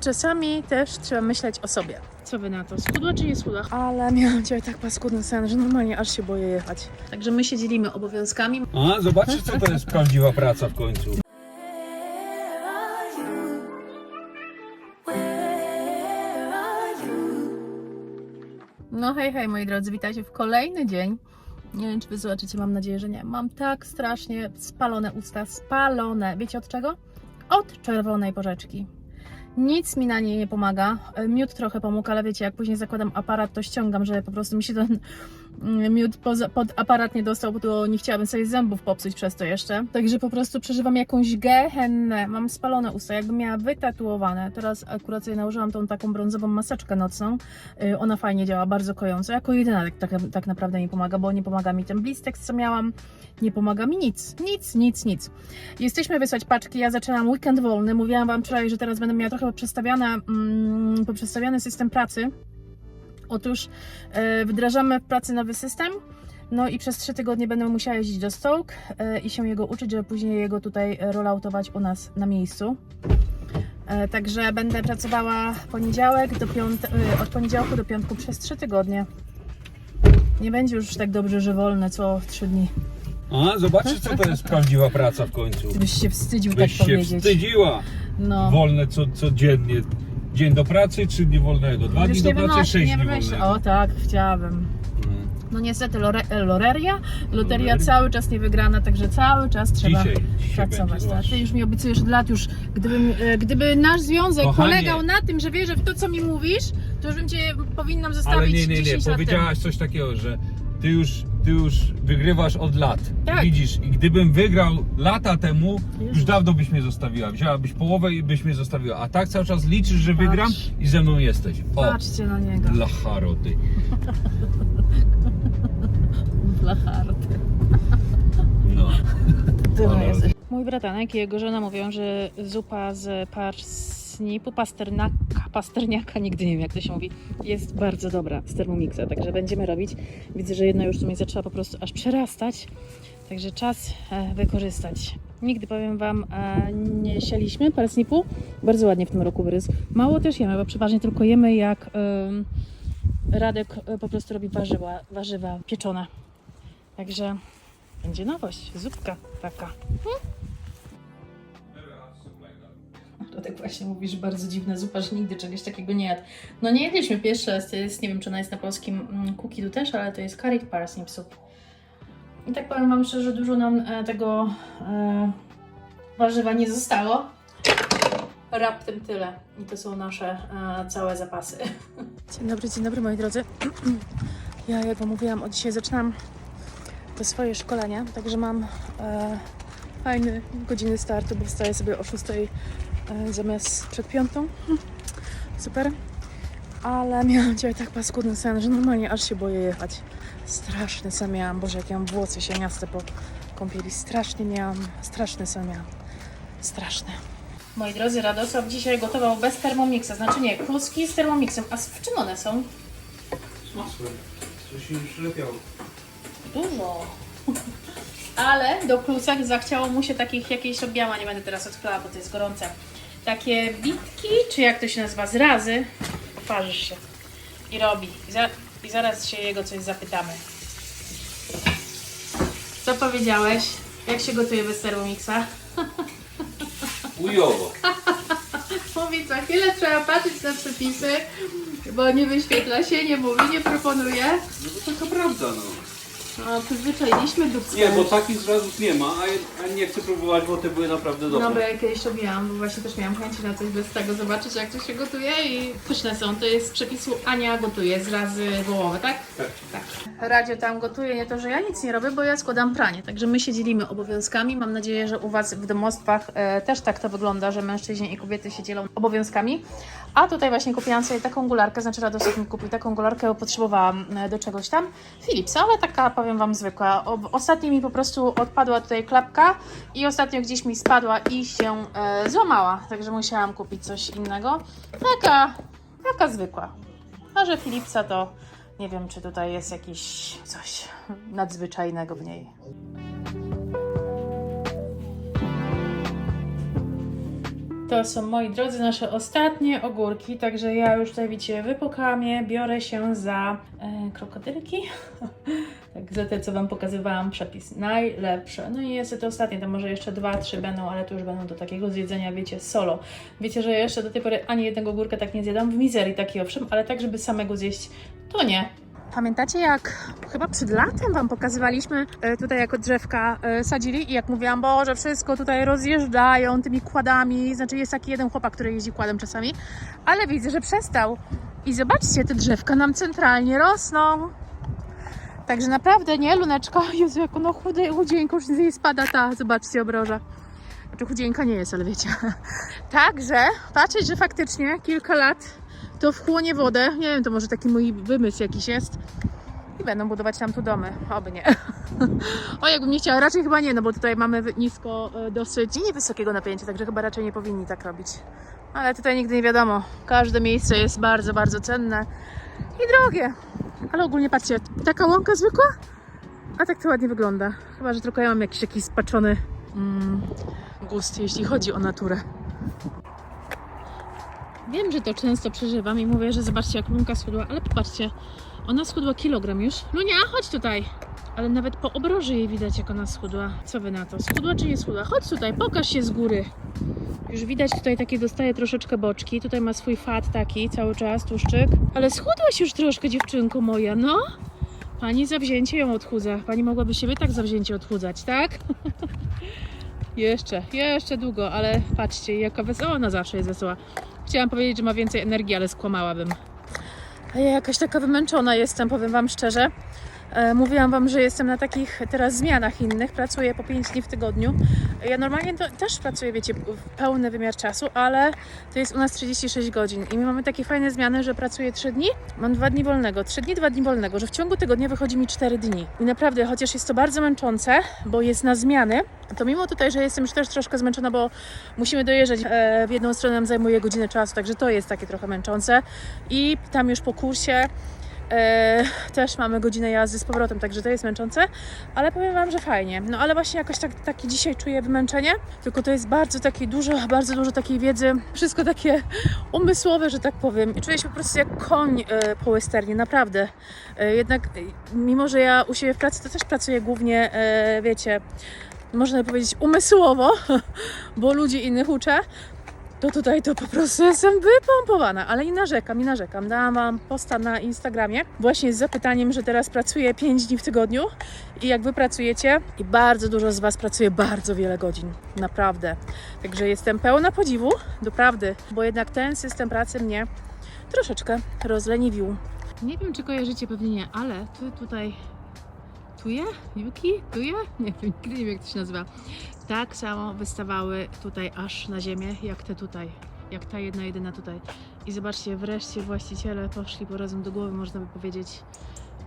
Czasami też trzeba myśleć o sobie. Co wy na to? Schudła czy nie schudła? Ale miałam dzisiaj tak paskudny sen, że normalnie aż się boję jechać. Także my się dzielimy obowiązkami. A, zobaczcie co to jest prawdziwa praca w końcu. No hej, hej moi drodzy, witajcie w kolejny dzień. Nie wiem, czy wy zobaczycie, mam nadzieję, że nie. Mam tak strasznie spalone usta, spalone. Wiecie od czego? Od czerwonej porzeczki. Nic mi na niej nie pomaga. Miód trochę pomógł, ale wiecie, jak później zakładam aparat, to ściągam, że po prostu mi się ten miód poza, pod aparat nie dostał, bo nie chciałabym sobie zębów popsuć przez to jeszcze. Także po prostu przeżywam jakąś gehennę. Mam spalone usta, jakbym miała wytatuowane. Teraz akurat sobie nałożyłam tą taką brązową maseczkę nocną. Y, Ona fajnie działa, bardzo kojąco. Jako jedyna tak, tak, tak naprawdę mi pomaga, bo nie pomaga mi ten blistek, co miałam. Nie pomaga mi nic. Nic, nic, nic. Jesteśmy wysłać paczki. Ja zaczęłam weekend wolny. Mówiłam Wam wczoraj, że teraz będę miała trochę poprzestawiane, mm, poprzestawiany system pracy. Otóż e, wdrażamy w pracy nowy system. No i przez trzy tygodnie będę musiała jeździć do Stoke i się jego uczyć, żeby później jego tutaj rolloutować u nas na miejscu. E, Także będę pracowała poniedziałek do piąt... e, od poniedziałku do piątku przez trzy tygodnie. Nie będzie już tak dobrze, że wolne co trzy dni. A, zobaczcie co to jest prawdziwa praca w końcu. Byś się wstydził Byś tak się powiedzieć. wstydziła. No. Wolne co, codziennie. Dzień do pracy, trzy dni wolnego. Dwa Już dni nie do pracy, sześć nie dni wolnego. O tak, chciałabym. Mm. No niestety lore, loreria, loteria cały czas nie wygrana, także cały czas trzeba Dzisiaj, dzisiaj pracować. będzie Tak? właśnie. Ty już mi obiecujesz od lat już, gdybym, e, gdyby nasz związek Kochanie. polegał na tym, że wierzę w to, co mi mówisz, to już bym cię powinnam zostawić Ale nie, nie, nie. 10 lat Powiedziałaś coś takiego, że ty już, ty już wygrywasz od lat. Tak. Widzisz, i gdybym wygrał lata temu, Jezu. już dawno byś mnie zostawiła. Wzięłabyś połowę i byś mnie zostawiła. A tak cały czas liczysz, że Patrz. wygram i ze mną jesteś. O, Patrzcie na niego. dla harty. No. Ty jesteś. Mój bratanek i jego żona mówią, że zupa z parsnipu, pasternaka, pasterniaka, nigdy nie wiem jak to się mówi, jest bardzo dobra z Thermomixa, także będziemy robić. Widzę, że jedna już tu mnie zaczęła po prostu aż przerastać, także czas e, wykorzystać. Nigdy powiem Wam, e, nie sialiśmy parsnipu, bardzo ładnie w tym roku wyrósł. Mało też jemy, bo przeważnie tylko jemy jak Radek e, po prostu robi warzywa, warzywa pieczone. Także będzie nowość, zupka taka. To tak właśnie mówisz, bardzo dziwna zupa, że nigdy czegoś takiego nie jadł. No nie jedliśmy pierwszy raz, jest, nie wiem czy ona jest na polskim mm, cookidu też, ale to jest curried parsnip soup. I tak powiem Wam szczerze, dużo nam e, tego e, warzywa nie zostało. Raptem tyle. I to są nasze e, całe zapasy. Dzień dobry, dzień dobry moi drodzy. Ja jak Wam mówiłam, od dzisiaj zaczynam to swoje szkolenie, także mam e, fajny godziny startu, bo wstaję sobie o 6 e, zamiast przed piątą. Hm, Super. Ale miałam dzisiaj tak paskudny sen, że normalnie aż się boję jechać. Straszny sen miałam. Boże, jak ja mam włosy sieniaste po kąpieli. Strasznie miałam, straszny sen miałam. Straszny. Moi drodzy, Radosław dzisiaj gotował bez Thermomixa. Znaczy nie, kluski z Thermomixem. A w czym one są? Z masłem. Coś się przylepiało. Dużo. Ale do klusek zachciało mu się takich jakiejś robiała, nie będę teraz odklała, bo to jest gorące. Takie bitki, czy jak to się nazywa, zrazy, parzysz się i robi. I, za, I zaraz się jego coś zapytamy. Co powiedziałeś? Jak się gotuje bez Thermomixa? Ujowo. Mówi, za chwilę trzeba patrzeć na przepisy, bo nie wyświetla się, nie mówi, nie proponuje. No to taka prawda, no. No, przyzwyczailiśmy dupce. Nie, bo takich zrazów nie ma, a a nie chcę próbować, bo te były naprawdę dobre. No bo ja kiedyś robiłam, bo właśnie też miałam chęci na coś bez tego, zobaczyć jak to się gotuje i pyszne są. To jest z przepisu Ania gotuje z razy wołowe, tak? Tak. Tak. Radio tam gotuje, nie to, że ja nic nie robię, bo ja składam pranie. Także my się dzielimy obowiązkami. Mam nadzieję, że u Was w domostwach e, też tak to wygląda, że mężczyźni i kobiety się dzielą obowiązkami. A tutaj właśnie kupiłam sobie taką gularkę, znaczy Radosław mi kupił taką gularkę, bo potrzebowałam e, do czegoś tam. Philipsa, ale taka powiem Wam zwykła. Ostatnio mi po prostu odpadła tutaj klapka i ostatnio gdzieś mi spadła i się e, złamała. Także musiałam kupić coś innego. Taka, taka zwykła. A że Philipsa to nie wiem, czy tutaj jest jakiś coś nadzwyczajnego w niej. To są, moi drodzy, nasze ostatnie ogórki, także ja już tutaj, widzicie, wypukałam je, biorę się za e, krokodylki. tak, za te, co Wam pokazywałam, przepis najlepsze. No i jest to ostatnie, to może jeszcze dwa, trzy będą, ale to już będą do takiego zjedzenia, wiecie, solo. Wiecie, że jeszcze do tej pory ani jednego ogórka tak nie zjadam, w mizerii taki owszem, ale tak, żeby samego zjeść, to nie. Pamiętacie jak chyba przed latem Wam pokazywaliśmy e, tutaj jako drzewka e, sadzili i jak mówiłam, Boże, wszystko tutaj rozjeżdżają tymi kładami, znaczy jest taki jeden chłopak, który jeździ kładem czasami, ale widzę, że przestał. I zobaczcie, te drzewka nam centralnie rosną. Także naprawdę, nie, Luneczko? Jezu, jak ono chude, chudzieńko, już z spada ta, zobaczcie, obroża. Znaczy chudzieńka nie jest, ale wiecie. Także patrzeć, że faktycznie kilka lat to wchłonie wodę. Nie wiem, to może taki mój wymysł jakiś jest. I będą budować tam tu domy. Oby nie. o, jakbym nie chciała. Raczej chyba nie, no bo tutaj mamy nisko e, dosyć i niewysokiego napięcia, także chyba raczej nie powinni tak robić. Ale tutaj nigdy nie wiadomo. Każde miejsce jest bardzo, bardzo cenne i drogie. Ale ogólnie patrzcie, taka łąka zwykła, a tak to ładnie wygląda. Chyba, że tylko ja mam jakiś taki spaczony mm, gust, jeśli chodzi o naturę. Wiem, że to często przeżywam i mówię, że zobaczcie jak Lunka schudła, ale popatrzcie, ona schudła kilogram już. Lunia, chodź tutaj! Ale nawet po obroży jej widać jak ona schudła. Co wy na to? Schudła czy nie schudła? Chodź tutaj, pokaż się z góry. Już widać tutaj takie dostaje troszeczkę boczki. Tutaj ma swój fat taki cały czas, tłuszczyk. Ale schudłaś już troszkę dziewczynko moja, no? Pani zawzięcie ją odchudza. Pani mogłaby siebie tak zawzięcie odchudzać, tak? jeszcze, jeszcze długo, ale patrzcie jaka wesoła. Ona zawsze jest wesoła. Chciałam powiedzieć, że ma więcej energii, ale skłamałabym. A ja jakaś taka wymęczona jestem, powiem Wam szczerze. E, mówiłam Wam, że jestem na takich teraz zmianach innych, pracuję po 5 dni w tygodniu. Ja normalnie też pracuję, wiecie, pełny wymiar czasu, ale to jest u nas 36 godzin i my mamy takie fajne zmiany, że pracuję 3 dni, mam 2 dni wolnego, 3 dni, 2 dni wolnego, że w ciągu tygodnia wychodzi mi 4 dni. I naprawdę, chociaż jest to bardzo męczące, bo jest na zmiany, to mimo tutaj, że jestem już też troszkę zmęczona, bo musimy dojeżdżać e, w jedną stronę nam zajmuje godzinę czasu, także to jest takie trochę męczące. I tam już po kursie też mamy godzinę jazdy z powrotem, także to jest męczące, ale powiem Wam, że fajnie. No ale właśnie jakoś tak, taki dzisiaj czuję wymęczenie, tylko to jest bardzo takie dużo, bardzo dużo takiej wiedzy, wszystko takie umysłowe, że tak powiem. I czuję się po prostu jak koń e, po westernie, naprawdę. E, jednak e, mimo, że ja u siebie w pracy to też pracuję głównie, e, wiecie, można powiedzieć umysłowo, bo ludzi innych uczę, to tutaj to po prostu jestem wypompowana, ale i narzekam, i narzekam. Dałam Wam posta na Instagramie właśnie z zapytaniem, że teraz pracuję 5 dni w tygodniu i jak Wy pracujecie i bardzo dużo z Was pracuje bardzo wiele godzin, naprawdę. Także jestem pełna podziwu, doprawdy, bo jednak ten system pracy mnie troszeczkę rozleniwił. Nie wiem, czy kojarzycie, pewnie nie, ale tu tutaj Tuje? Yuki? Tuje? Nie wiem, nigdy nie wiem jak to się nazywa. Tak samo wystawały tutaj aż na ziemię, jak te tutaj. Jak ta jedna, jedyna tutaj. I zobaczcie, wreszcie właściciele poszli po razem do głowy, można by powiedzieć,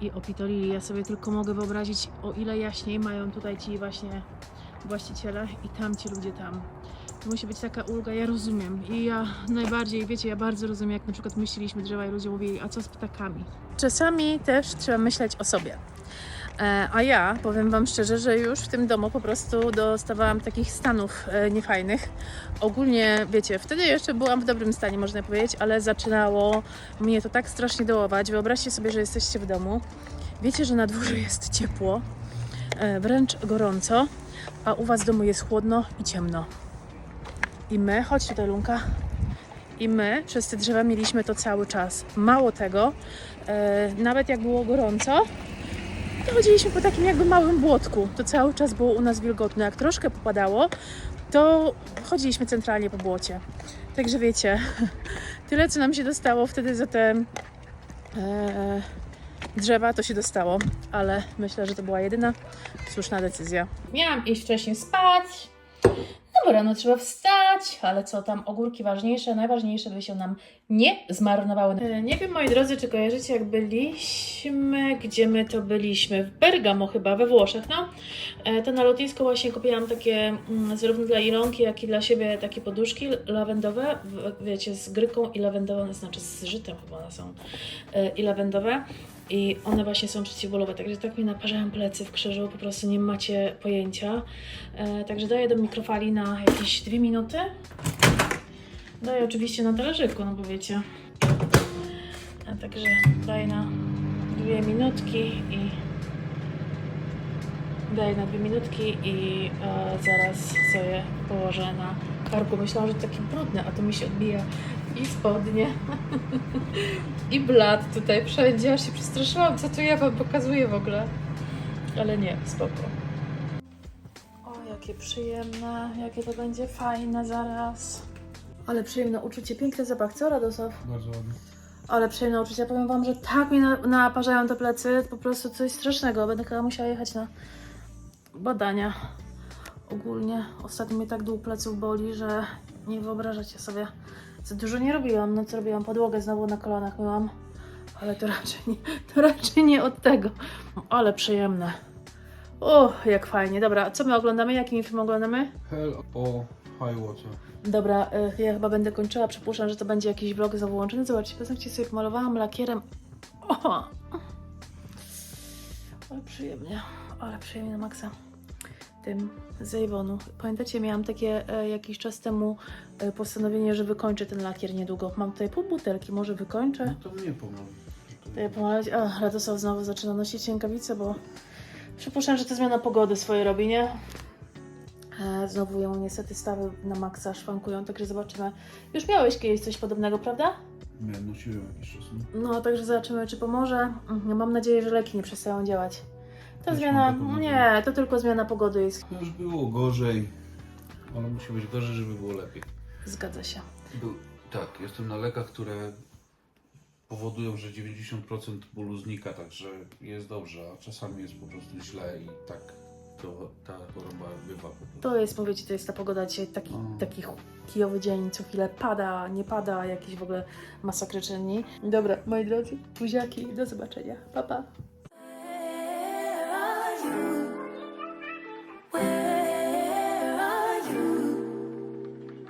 i opitolili. Ja sobie tylko mogę wyobrazić, o ile jaśniej mają tutaj ci właśnie właściciele i tamci ludzie tam. To musi być taka ulga, ja rozumiem. I ja najbardziej, wiecie, ja bardzo rozumiem, jak na przykład myśleliśmy drzewa i ludzie mówili, a co z ptakami? Czasami też trzeba myśleć o sobie. E, A ja powiem Wam szczerze, że już w tym domu po prostu dostawałam takich stanów e, niefajnych. Ogólnie, wiecie, wtedy jeszcze byłam w dobrym stanie, można powiedzieć, ale zaczynało mnie to tak strasznie dołować. Wyobraźcie sobie, że jesteście w domu, wiecie, że na dworze jest ciepło, e, wręcz gorąco, a u Was w domu jest chłodno i ciemno. I my, chodź tutaj Lunka, i my przez te drzewa mieliśmy to cały czas. Mało tego, nawet jak było gorąco, to chodziliśmy po takim jakby małym błotku. To cały czas było u nas wilgotne. Jak troszkę popadało, to chodziliśmy centralnie po błocie. Także wiecie, tyle co nam się dostało wtedy za te e, drzewa, to się dostało. Ale myślę, że to była jedyna słuszna decyzja. Miałam iść wcześniej spać. No trzeba wstać, ale co tam, ogórki ważniejsze, najważniejsze, by się nam nie zmarnowały. E, Nie wiem, moi drodzy, czy kojarzycie, jak byliśmy, gdzie my to byliśmy? W Bergamo chyba, we Włoszech, no. E, To na lotnisku właśnie kupiłam takie, mm, zarówno dla Ilonki, jak i dla siebie takie poduszki lawendowe, wiecie, z gryką i lawendową, znaczy z żytem chyba one są, e, i lawendowe. I one właśnie są przeciwbólowe, także tak mi naparzają plecy w krzyżu, po prostu nie macie pojęcia. E, także daję do mikrofali na jakieś dwie minuty. Daję oczywiście na talerzyku, no bo wiecie. A także daję na dwie minutki i daję na dwie minutki i e, zaraz sobie położę na karku. Myślałam, że to takie brudne, a to mi się odbija i spodnie, i blat tutaj wszędzie. Aż się przestraszyłam, co tu ja wam pokazuję w ogóle. Ale nie, spoko. O, jakie przyjemne, jakie to będzie fajne zaraz. Ale przyjemne uczucie, piękny zapach, co Radosław? Bardzo ładnie. Ale przyjemne uczucie, powiem Wam, że tak mi na- naparzają te plecy, po prostu coś strasznego. Będę chyba musiała jechać na badania. Ogólnie ostatnio mnie tak dół pleców boli, że nie wyobrażacie sobie. Za dużo nie robiłam, no co robiłam? Podłogę znowu na kolanach myłam. Ale to raczej nie, to raczej nie od tego. Ale przyjemne. O, jak fajnie. Dobra, co my oglądamy? Jaki film oglądamy? Hell o high water. Dobra, y, ja chyba będę kończyła. Przypuszczam, że to będzie jakiś vlog znowu łączony. Zobaczcie, paznokcie sobie pomalowałam lakierem. O! Ale przyjemnie, ale przyjemnie na maksa. Tym z Avonu. Pamiętacie, miałam takie e, jakiś czas temu e, postanowienie, że wykończę ten lakier niedługo. Mam tutaj pół butelki, może wykończę. No to mnie pomoże. To ja pomalać. A, Radosław znowu zaczyna nosić rękawice, bo przypuszczam, że to zmiana pogody swoje robi, nie? E, Znowu ją niestety stawy na maksa szwankują, także zobaczymy. Już miałeś kiedyś coś podobnego, prawda? Nie, nosiłem jakiś czas. no. No, także zobaczymy, czy pomoże. Mm, Mam nadzieję, że leki nie przestają działać. To Też zmiana. nadzieję. Nie, to tylko zmiana pogody jest. Już było gorzej, ale musi być gorzej, żeby było lepiej. Zgadza się. Był, tak, jestem na lekach, które powodują, że 90% bólu znika, także jest dobrze, a czasami jest po prostu źle i tak to, ta choroba bywa po prostu. To jest, mówię ci, to jest ta pogoda dzisiaj, taki, Mm. taki kijowy dzień, co chwilę pada, nie pada, jakieś w ogóle masakryczne dni. Dobra, moi drodzy, buziaki, do zobaczenia. Pa, pa.